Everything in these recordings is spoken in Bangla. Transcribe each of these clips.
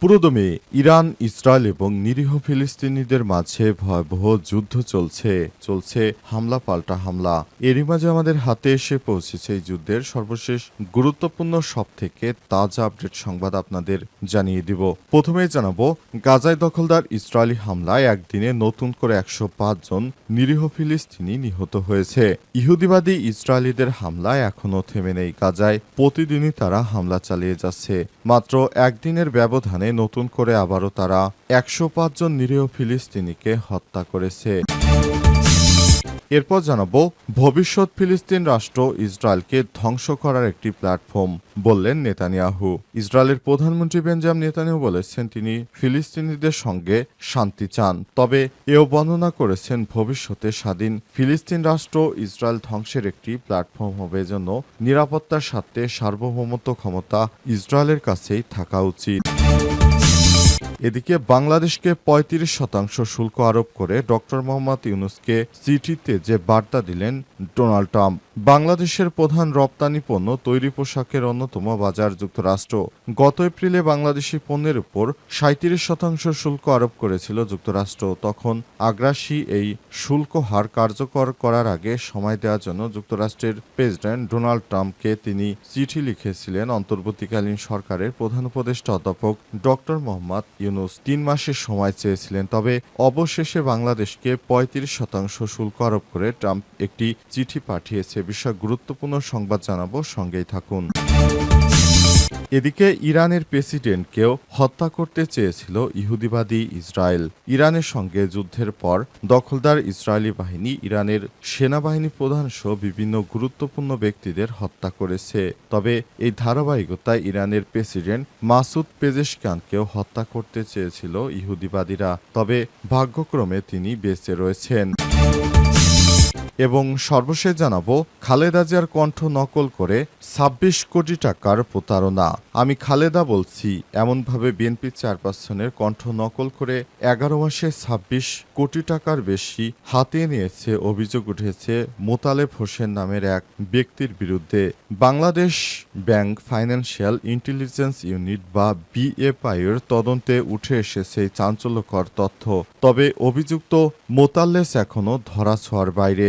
পুরোদমে ইরান, ইসরায়েল এবং নিরীহ ফিলিস্তিনিদের মাঝে ভয়াবহ যুদ্ধ চলছে চলছে হামলা পাল্টা হামলা। এরই মাঝে আমাদের হাতে এসে পৌঁছেছে এই যুদ্ধের সর্বশেষ গুরুত্বপূর্ণ সব থেকে তাজা আপডেট সংবাদ আপনাদের জানিয়ে দিব। প্রথমে জানাব, গাজায় দখলদার ইসরায়েলি হামলায় একদিনে নতুন করে একশো পাঁচ জন নিরীহ ফিলিস্তিনি নিহত হয়েছে। ইহুদিবাদী ইসরায়েলিদের হামলায় এখনও থেমে নেই গাজায়। প্রতিদিনই তারা হামলা চালিয়ে যাচ্ছে। মাত্র একদিনের ব্যবধানে নতুন করে আবারও তারা একশো পাঁচজন নিরীহ ফিলিস্তিনিকে হত্যা করেছে। এরপর জানাব, ভবিষ্যৎ ফিলিস্তিন রাষ্ট্র ইসরায়েলকে ধ্বংস করার একটি প্ল্যাটফর্ম বললেন নেতানিয়াহু। ইসরায়েলের প্রধানমন্ত্রী বেঞ্জাম নেতানিয়াহু বলেছেন, তিনি ফিলিস্তিনিদের সঙ্গে শান্তি চান। তবে এও বর্ণনা করেছেন, ভবিষ্যতে স্বাধীন ফিলিস্তিন রাষ্ট্র ইসরায়েল ধ্বংসের একটি প্ল্যাটফর্ম হবে জন্য নিরাপত্তার স্বার্থে সার্বভৌমত্ব ক্ষমতা ইসরায়েলের কাছেই থাকা উচিত। এদিকে বাংলাদেশকে ৩৫ শতাংশ শুল্ক আরোপ করে ডক্টর মোহাম্মদ ইউনুসকে চিঠিতে যে বার্তা দিলেন ডোনাল্ড ট্রাম্প। বাংলাদেশের প্রধান রপ্তানি পণ্য তৈরি পোশাকের অন্যতম বাজার যুক্তরাষ্ট্র। গত এপ্রিলে বাংলাদেশি পণ্যের উপর সাঁত্রিশ শতাংশ শুল্ক আরোপ করেছিল যুক্তরাষ্ট্র। তখন আগ্রাসী এই শুল্ক হার কার্যকর করার আগে সময় দেওয়ার জন্য যুক্তরাষ্ট্রের প্রেসিডেন্ট ডোনাল্ড ট্রাম্পকে তিনি চিঠি লিখেছিলেন অন্তর্বর্তীকালীন সরকারের প্রধান উপদেষ্টা অধ্যাপক ডক্টর মোহাম্মদ ইউনুস। তিন মাসের সময় চেয়েছিলেন, তবে অবশেষে বাংলাদেশকে পঁয়ত্রিশ শতাংশ শুল্ক আরোপ করে ট্রাম্প একটি চিঠি পাঠিয়েছে বিষয় গুরুত্বপূর্ণ সংবাদ জানাব, সঙ্গেই থাকুন। এদিকে ইরানের প্রেসিডেন্টকেও হত্যা করতে চেয়েছিল ইহুদিবাদী ইসরায়েল। ইরানের সঙ্গে যুদ্ধের পর দখলদার ইসরায়েলি বাহিনী ইরানের সেনাবাহিনী প্রধান সহ বিভিন্ন গুরুত্বপূর্ণ ব্যক্তিদের হত্যা করেছে। তবে এই ধারাবাহিকতায় ইরানের প্রেসিডেন্ট মাসুদ পেজেশকানকেও হত্যা করতে চেয়েছিল ইহুদিবাদীরা। তবে ভাগ্যক্রমে তিনি বেঁচে রয়েছেন। এবং সর্বশেষ জানাব খালেদা জিয়ার কণ্ঠ নকল করে ছাব্বিশ কোটি টাকার প্রতারণা। আমি খালেদা বলছি, এমনভাবে বিএনপি চেয়ারপারসনের কণ্ঠ নকল করে এগারো মাসে ছাব্বিশ কোটি টাকার বেশি হাতিয়ে নিয়েছে অভিযোগ উঠেছে মোতালেব হোসেন নামের এক ব্যক্তির বিরুদ্ধে। Bangladesh bank financial intelligence unit বা বিএফআই এর তদন্তে উঠে এসেছে চাঞ্চল্যকর তথ্য। তবে অভিযুক্ত মোতাল্লেস এখনও ধরাছোঁয়ার বাইরে।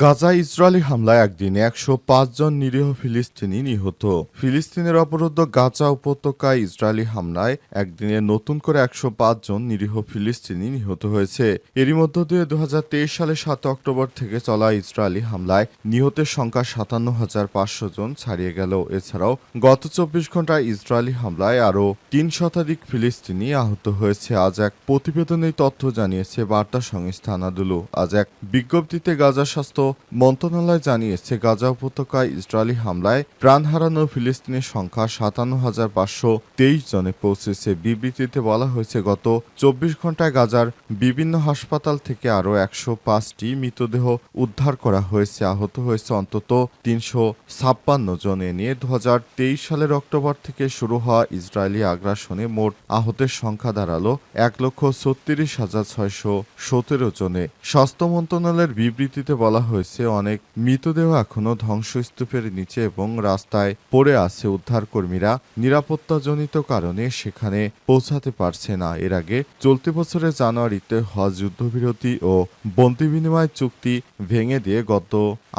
গাজা ইসরায়েলি হামলায় একদিনে একশো পাঁচ জন নিরীহ ফিলিস্তিনি নিহত। ফিলিস্তিনের অবরুদ্ধ গাজা উপত্যকায় ইসরায়েলি হামলায় একদিনে নতুন করে একশো পাঁচ জন নিরীহ ফিলিস্তিনি নিহত হয়েছে। এরই মধ্য দিয়ে দু হাজার তেইশ সালে সাত অক্টোবর থেকে চলা ইসরায়েলি হামলায় নিহতের সংখ্যা সাতান্ন হাজার পাঁচশো জন ছাড়িয়ে গেল। এছাড়াও গত চব্বিশ ঘন্টায় ইসরায়েলি হামলায় আরও তিন শতাধিক ফিলিস্তিনি আহত হয়েছে। আজ এক প্রতিবেদনে তথ্য জানিয়েছে বার্তা সংস্থা আনাদুলু। আজ এক বিজ্ঞপ্তিতে গাজা স্বাস্থ্য মন্ত্রণালয় জানিয়েছে, গাজা উপত্যকায় ইসরায়েলি হামলায় প্রাণ হারানো ফিলিস্তিনের সংখ্যা সাতান্ন হাজার পাঁচশো তেইশ জনে পৌঁছেছে। বিবৃতিতে বলা হয়েছে, গত চব্বিশ ঘন্টায় গাজার বিভিন্ন হাসপাতাল থেকে আরও একশো পাঁচটি মৃতদেহ উদ্ধার করা হয়েছে। আহত হয়েছে অন্তত তিনশো ছাপ্পান্ন জন। নিয়ে দু হাজার তেইশ সালের অক্টোবর থেকে শুরু হওয়া ইসরায়েলি আগ্রাসনে মোট আহতের সংখ্যা দাঁড়াল এক লক্ষ ছত্রিশ হাজার ছয়শো সতেরো জনে। স্বাস্থ্য মন্ত্রণালয়ের বিবৃতিতে বলা হয়েছে অনেক। মৃতদেহ এখনও ধ্বংসস্তূপের নিচে এবং রাস্তায় পড়ে আছে উদ্ধারকর্মীরা। নিরাপত্তাজনিত কারণে সেখানে পৌঁছাতে পারছে না। এর আগে চলতি বছরের জানুয়ারিতে হজ যুদ্ধবিরতি ও বন্দি বিনিময় চুক্তি ভেঙে দিয়ে গত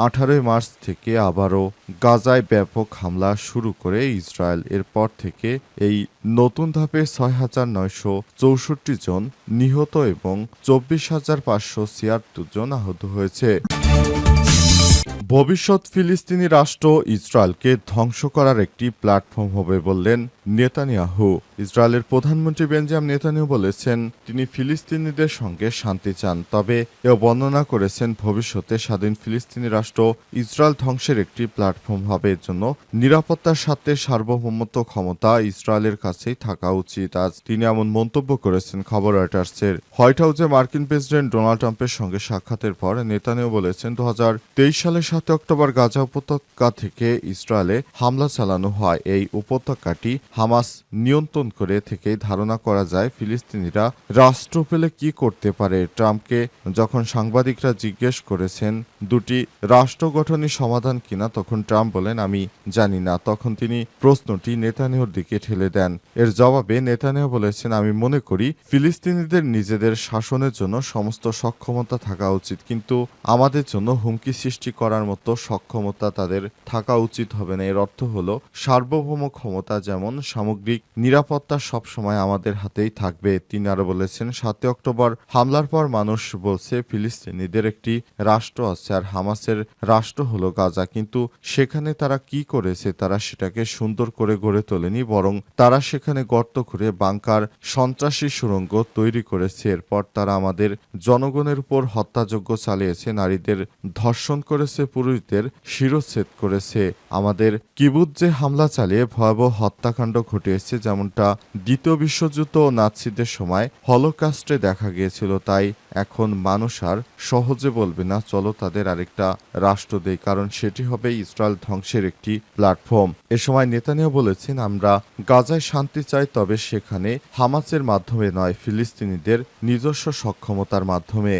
আঠারোই মার্চ থেকে আবারও গাজায় ব্যাপক হামলা শুরু করে ইসরায়েল। এরপর থেকে এই নতুন ধাপে ছয় হাজার নয়শো চৌষট্টি জন নিহত এবং চব্বিশ হাজার পাঁচশো ছিয়াত্তর জন আহত হয়েছে। Thank you. ভবিষ্যৎ ফিলিস্তিনি রাষ্ট্র ইসরায়েলকে ধ্বংস করার একটি প্ল্যাটফর্ম হবে বললেন নেতানিয়াহু। ইসরায়েলের প্রধানমন্ত্রী বেঞ্জাম নেতানিয়াহু বলেছেন, তিনি ফিলিস্তিনিদের সঙ্গে শান্তি চান, তবে এও বর্ণনা করেছেন ভবিষ্যতে স্বাধীন ফিলিস্তিনি রাষ্ট্র ইসরায়েল ধ্বংসের একটি প্ল্যাটফর্ম হবে। এর জন্য নিরাপত্তার স্বার্থে সার্বভৌমত্ব ক্ষমতা ইসরায়েলের কাছেই থাকা উচিত। আজ তিনি এমন মন্তব্য করেছেন খবর রয়টার্সের। হোয়াইট হাউসে মার্কিন প্রেসিডেন্ট ডোনাল্ড ট্রাম্পের সঙ্গে সাক্ষাতের পর নেতানিয়াহু বলেছেন দু সালের সাত অক্টোবর গাজা উপত্যকা থেকে ইসরায়েলে হামলা চালানো হয়। এই উপত্যকাটি হামাস নিয়ন্ত্রণ করে থেকেই ধারণা করা যায় ফিলিস্তিনিরা রাষ্ট্র পেলে কি করতে পারে? ট্রাম্পকে যখন সাংবাদিকরা জিজ্ঞেস করেছেন, দুটি রাষ্ট্র গঠনই সমাধান কিনা? তখন ট্রাম্প বলেন, আমি জানি না। তখন তিনি প্রশ্নটি নেতানিয়াহুর দিকে ঠেলে দেন। এর জবাবে নেতানিয়াহু বলেছেন, আমি মনে করি ফিলিস্তিনিদের নিজেদের শাসনের জন্য সমস্ত সক্ষমতা থাকা উচিত। কিন্তু আমাদের জন্য হুমকি সৃষ্টি করার মতো সক্ষমতা তাদের থাকা উচিত হবে না। এর অর্থ হলো, সার্বভৌম ক্ষমতা যেমন সামগ্রিক নিরাপত্তা সবসময় আমাদের হাতেই থাকবে। তিনি আরও বলেছেন, সাতই অক্টোবর হামলার পর মানুষ বলছে, ফিলিস্তিনিদের একটি রাষ্ট্র আছে আর হামাসের রাষ্ট্র হলো গাজা। কিন্তু সেখানে তারা কি করেছে? তারা সেটাকে সুন্দর করে গড়ে তোলেনি, বরং তারা সেখানে গর্ত করে বাংকার সন্ত্রাসী সুড়ঙ্গ তৈরি করেছে। এরপর তারা আমাদের জনগণের উপর হত্যাযজ্ঞ চালিয়েছে, নারীদের ধর্ষণ করেছে পুরুষদের শিরচ্ছেদ করেছে। আমাদের কিবুজ্জে হামলা চালিয়ে ভয়াবহ হত্যাকাণ্ড ঘটিয়েছে, যেমনটা দ্বিতীয় বিশ্বযুদ্ধ ও নাৎসিদের সময় হলোকাস্টে দেখা গিয়েছিল, তাই এখন মানুষ আর সহজে বলবে না, চলো তাদের আরেকটা রাষ্ট্র দেই, কারণ সেটি হবে ইসরায়েল ধ্বংসের একটি প্ল্যাটফর্ম। এ সময় নেতানিয়া বলেছেন, আমরা গাজায় শান্তি চাই, তবে সেখানে হামাসের মাধ্যমে নয়, ফিলিস্তিনিদের নিজস্ব সক্ষমতার মাধ্যমে।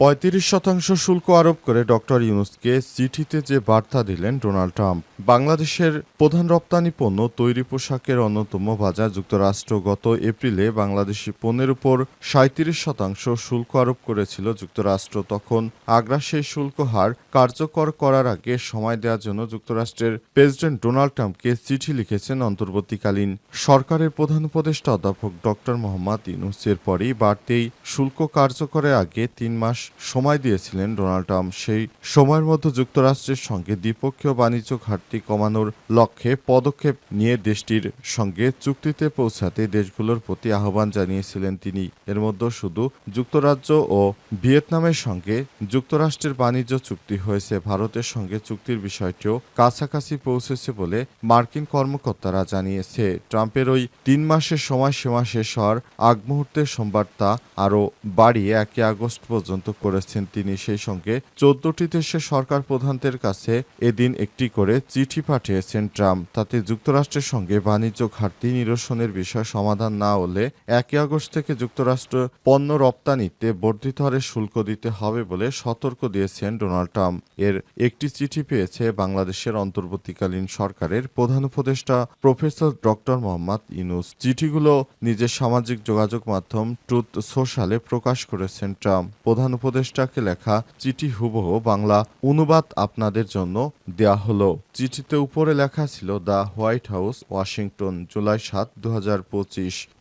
পঁয়ত্রিশ শতাংশ শুল্ক আরোপ করে ডক্টর ইউনুসকে চিঠিতে যে বার্তা দিলেন ডোনাল্ড ট্রাম্প বাংলাদেশের প্রধান রপ্তানি পণ্য, তৈরি পোশাকের অন্যতম বাজার যুক্তরাষ্ট্র গত এপ্রিলে বাংলাদেশি পণ্যের উপর সাঁত্রিশ শতাংশ শুল্ক আরোপ করেছিল যুক্তরাষ্ট্র। তখন আগ্রা সেই শুল্ক হার কার্যকর করার আগে সময় দেওয়ার জন্য যুক্তরাষ্ট্রের প্রেসিডেন্ট ডোনাল্ড ট্রাম্পকে চিঠি লিখেছেন অন্তর্বর্তীকালীন সরকারের প্রধান উপদেষ্টা অধ্যাপক ডক্টর মোহাম্মদ ইউনুসের পরই বাড়তেই শুল্ক কার্যকরের আগে তিন মাস সময় দিয়েছিলেন ডোনাল্ড ট্রাম্প। সেই সময়ের মধ্যে যুক্তরাষ্ট্রের সঙ্গে দ্বিপক্ষীয় বাণিজ্য ঘাটতি কমানোর লক্ষ্যে পদক্ষেপ নিয়ে দেশটির সঙ্গে চুক্তিতে পৌঁছাতে দেশগুলোর প্রতি আহ্বান জানিয়েছিলেন তিনি। এর মধ্যে শুধু যুক্তরাজ্য ও ভিয়েতনামের সঙ্গে যুক্তরাষ্ট্রের বাণিজ্য চুক্তি হয়েছে, ভারতের সঙ্গে চুক্তির বিষয়টিও কাছাকাছি পৌঁছেছে বলে মার্কিন কর্মকর্তারা জানিয়েছে। ট্রাম্পের ওই তিন মাসের সময়সীমা শেষ হওয়ার আগ মুহূর্তে সোমবার তা আরও বাড়িয়ে একই আগস্ট পর্যন্ত করেছেন তিনি। সেই সঙ্গে চোদ্দটি দেশের সরকার প্রধানদের কাছে এদিন একটি করে চিঠি পাঠিয়েছেন ট্রাম্প। তাতে যুক্তরাষ্ট্রের সঙ্গে বাণিজ্য ঘাটতি নিরসনের বিষয় সমাধান না হলে একই আগস্ট থেকে যুক্তরাষ্ট্র পণ্য রপ্তানিতে বর্ধিত হারে শুল্ক দিতে হবে বলে সতর্ক দিয়েছেন ডোনাল্ড ট্রাম্প। এর একটি চিঠি পেয়েছে বাংলাদেশের অন্তর্বর্তীকালীন সরকারের প্রধান উপদেষ্টা প্রফেসর ডক্টর মোহাম্মদ ইনুস চিঠিগুলো নিজের সামাজিক যোগাযোগ মাধ্যম ট্রুথ সোশ্যালে প্রকাশ করেছেন ট্রাম্প। প্রধান উপদেষ্টাকে লেখা চিঠি হুবহু বাংলা অনুবাদ আপনাদের জন্য দেয়া হলো। চিঠিতে উপরে লেখা ছিল the White House, Washington, July সাত দু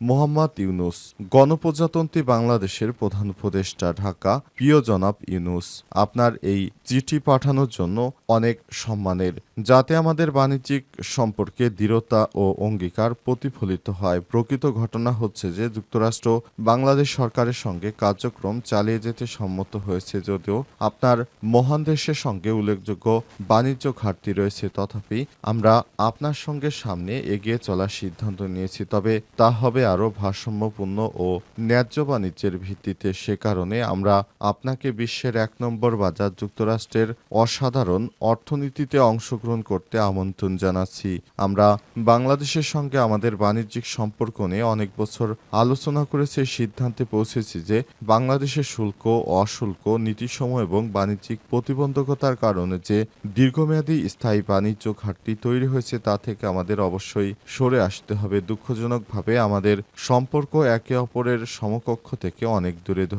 মোহাম্মদ ইউনুস, গণপ্রজাতন্ত্রী বাংলাদেশের প্রধান উপদেষ্টা ঢাকা। প্রিয় জনাব ইউনুস, আপনার এই চিঠি পাঠানোর জন্য অনেক সম্মানের। যাতে আমাদের বাণিজ্যিক সম্পর্কে দৃঢ়তা ও অঙ্গীকার প্রতিফলিত হয়। প্রকৃত ঘটনা হচ্ছে যে, যুক্তরাষ্ট্র বাংলাদেশ সরকারের সঙ্গে কার্যক্রম চালিয়ে যেতে সম্মত হয়েছে। যদিও আপনার মহান দেশের সঙ্গে উল্লেখযোগ্য বাণিজ্য ঘাটতি রয়েছে তথাপি আমরা আপনার সঙ্গে সামনে এগিয়ে চলার সিদ্ধান্ত নিয়েছি, তবে তা হবে আরও ভারসাম্যপূর্ণ ও ন্যায্য বাণিজ্যের ভিত্তিতে। সে কারণে আমরা আপনাকে বিশ্বের এক নম্বর বাজার যুক্তরাষ্ট্রের অসাধারণ অর্থনীতিতে অংশগ্রহণ করতে আমন্ত্রণ জানাচ্ছি। আমরা বাংলাদেশের সঙ্গে আমাদের বাণিজ্যিক সম্পর্ক নিয়ে অনেক বছর আলোচনা করে সেই সিদ্ধান্তে পৌঁছেছি যে বাংলাদেশের শুল্ক, অশুল্ক, নীতিসমূহ এবং বাণিজ্যিক প্রতিবন্ধকতার কারণে যে দীর্ঘমেয়াদী স্থায়ী বাণিজ্য ঘাটতি তৈরি হয়েছে, তা থেকে আমাদের অবশ্যই সরে আসতে হবে। দুঃখজনকভাবে আমাদের সম্পর্ক একে অপরের সমকক্ষ থেকে অনেক দূরে। দু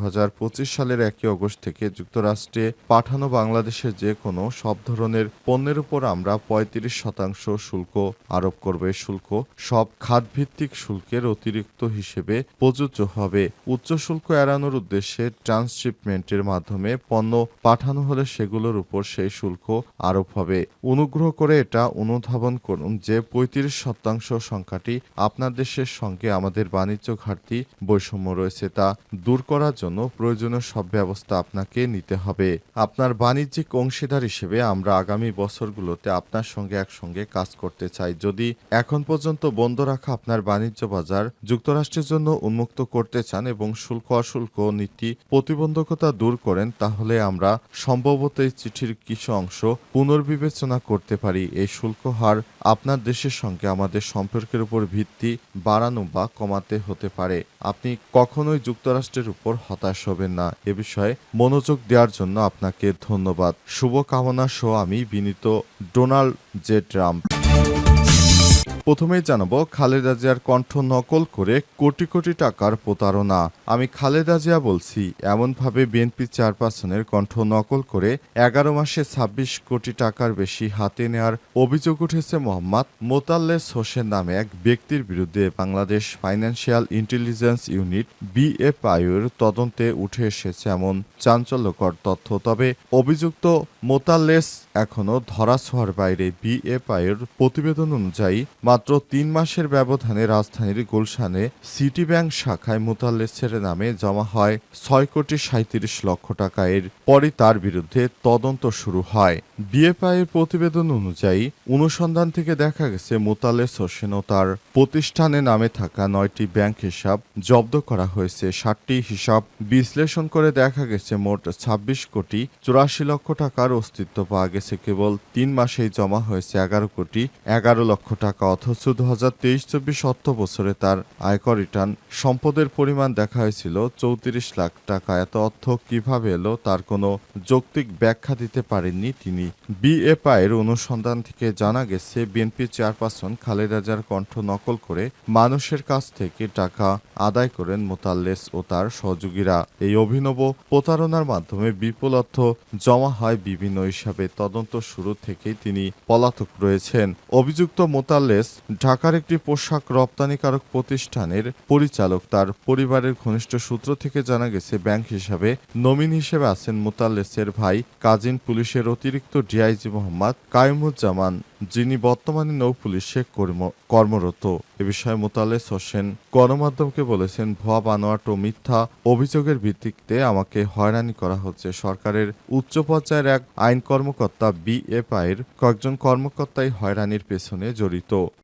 সালের একই অগস্ট থেকে যুক্তরাষ্ট্রে পাঠানো বাংলাদেশের যে কোনো সব ধরনের পণ্যের উপর আমরা পঁয়ত্রিশ শতাংশ শুল্ক আরোপ করবে। শুল্ক সব খাতভিত্তিক শুল্কের অতিরিক্ত হিসেবে প্রযোজ্য হবে। উচ্চ শুল্ক এড়ানোর উদ্দেশ্যে ট্রান্সশিপমেন্টের মাধ্যমে পণ্য পাঠানো হলে সেগুলোর উপর সেই শুল্ক আরোপ হবে। অনুগ্রহ করে এটা অনুধাবন করুন যে পঁয়ত্রিশ শতাংশ সংখ্যাটি আপনার দেশের সঙ্গে আমাদের বাণিজ্য ঘাটতি বৈষম্য রয়েছে তা দূর করার জন্য প্রয়োজনীয় সব ব্যবস্থা আপনাকে নিতে হবে। আপনার বাণিজ্যিক অংশীদার হিসেবে আমরা আগামী বছরগুলোতে আপনার সঙ্গে একসঙ্গে কাজ করতে চাই। যদি এখন পর্যন্ত বন্ধ রাখা আপনার বাণিজ্য বাজার যুক্তরাষ্ট্রের জন্য উন্মুক্ত করতে চান এবং শুল্ক অশুল্ক নীতি প্রতিবন্ধকতা দূর করেন, তাহলে আমরা সম্ভবত এই চিঠির কিছু অংশ পুনর্বিবেচনা করতে পারি, এই শুল্ক হার আপনার দেশের সঙ্গে আমাদের সম্পর্কের উপর ভিত্তি বাড়ানো বা কমাতে হতে পারে। আপনি কখনোই যুক্তরাষ্ট্রের উপর হতাশ হবেন না। এ বিষয়ে মনোযোগ দেওয়ার জন্য আপনাকে ধন্যবাদ। শুভকামনা সহ আমি বিনীত ডোনাল্ড জে ট্রাম্প। প্রথমেই জানাব, খালেদা জিয়ার কণ্ঠ নকল করে কোটি কোটি টাকার প্রতারণা। আমি খালেদা জিয়া বলছি, এমনভাবে বিএনপি চেয়ারপারসনের কণ্ঠ নকল করে এগারো মাসে ছাব্বিশ কোটি টাকার বেশি হাতে নেওয়ার অভিযোগ উঠেছে মোহাম্মদ মোতাল্লেস হোসেন নামে এক ব্যক্তির বিরুদ্ধে বাংলাদেশ ফাইন্যান্সিয়াল ইন্টেলিজেন্স ইউনিট বিএফআইউর তদন্তে উঠে এসেছে এমন চাঞ্চল্যকর তথ্য। তবে অভিযুক্ত মোতাল্লেস এখনও ধরাছোঁয়ার বাইরে বিএফআইয়ের প্রতিবেদন অনুযায়ী মাত্র তিন মাসের ব্যবধানে রাজধানীর গুলশানে সিটি ব্যাংক শাখায় মোতাল্লেসের নামে জমা হয় ছয় কোটি সাঁত্রিশ লক্ষ টাকা। এর পরই তার বিরুদ্ধে তদন্ত শুরু হয়। বিএফআইয়ের প্রতিবেদন অনুযায়ী, অনুসন্ধান থেকে দেখা গেছে মোতালেস হোসেন ও তার প্রতিষ্ঠানে নামে থাকা নয়টি ব্যাংক হিসাব জব্দ করা হয়েছে। ষাটটি হিসাব বিশ্লেষণ করে দেখা গেছে, মোট ছাব্বিশ কোটি চুরাশি লক্ষ টাকার অস্তিত্ব পাওয়া গেছে। কেবল তিন মাসেই জমা হয়েছে এগারো কোটি এগারো লক্ষ টাকা অথচ দু হাজার তেইশ চব্বিশ অর্থ বছরে তার আয়কর রিটার্ন সম্পদের পরিমাণ দেখা হয়েছিল চৌত্রিশ লাখ টাকা। এত অর্থ কীভাবে এলো তার কোনো যৌক্তিক ব্যাখ্যা দিতে পারেননি তিনি। বিএফআই এর অনুসন্ধান থেকে জানা গেছে, বিএনপি চেয়ারপারসন খালেদা জিয়ার কণ্ঠ নকল করে মানুষের কাছ থেকে টাকা আদায় করেন মোতাল্লেস ও তার সহযোগীরা। এই অভিনব প্রতারণার মাধ্যমে বিপুল অর্থ জমা হয় বিভিন্ন হিসাবে। তদন্ত শুরু থেকেই তিনি পলাতক রয়েছেন। অভিযুক্ত মোতাল্লেস ঢাকার একটি পোশাক রপ্তানিকারক প্রতিষ্ঠানের পরিচালক তার পরিবারের ঘনিষ্ঠ সূত্র থেকে জানা গেছে, ব্যাংক হিসাবে নমিন হিসেবে আছেন মোতাল্লেসের ভাই কাজিন পুলিশের অতিরিক্ত ডিআইজি মোহাম্মদ কায়ুমুজ্জামান, যিনি বর্তমানে নৌ পুলিশে কর্ম- কর্মরত। এ বিষয়ে মোতালেস হোসেন গণমাধ্যমকে বলেছেন, ভুয়া, বানোয়াট ও মিথ্যা অভিযোগের ভিত্তিতে আমাকে হয়রানি করা হচ্ছে। সরকারের উচ্চ পর্যায়ের এক আইন কর্মকর্তা বিএফআইয়ের কয়েকজন কর্মকর্তাই হয়রানির পেছনে জড়িত।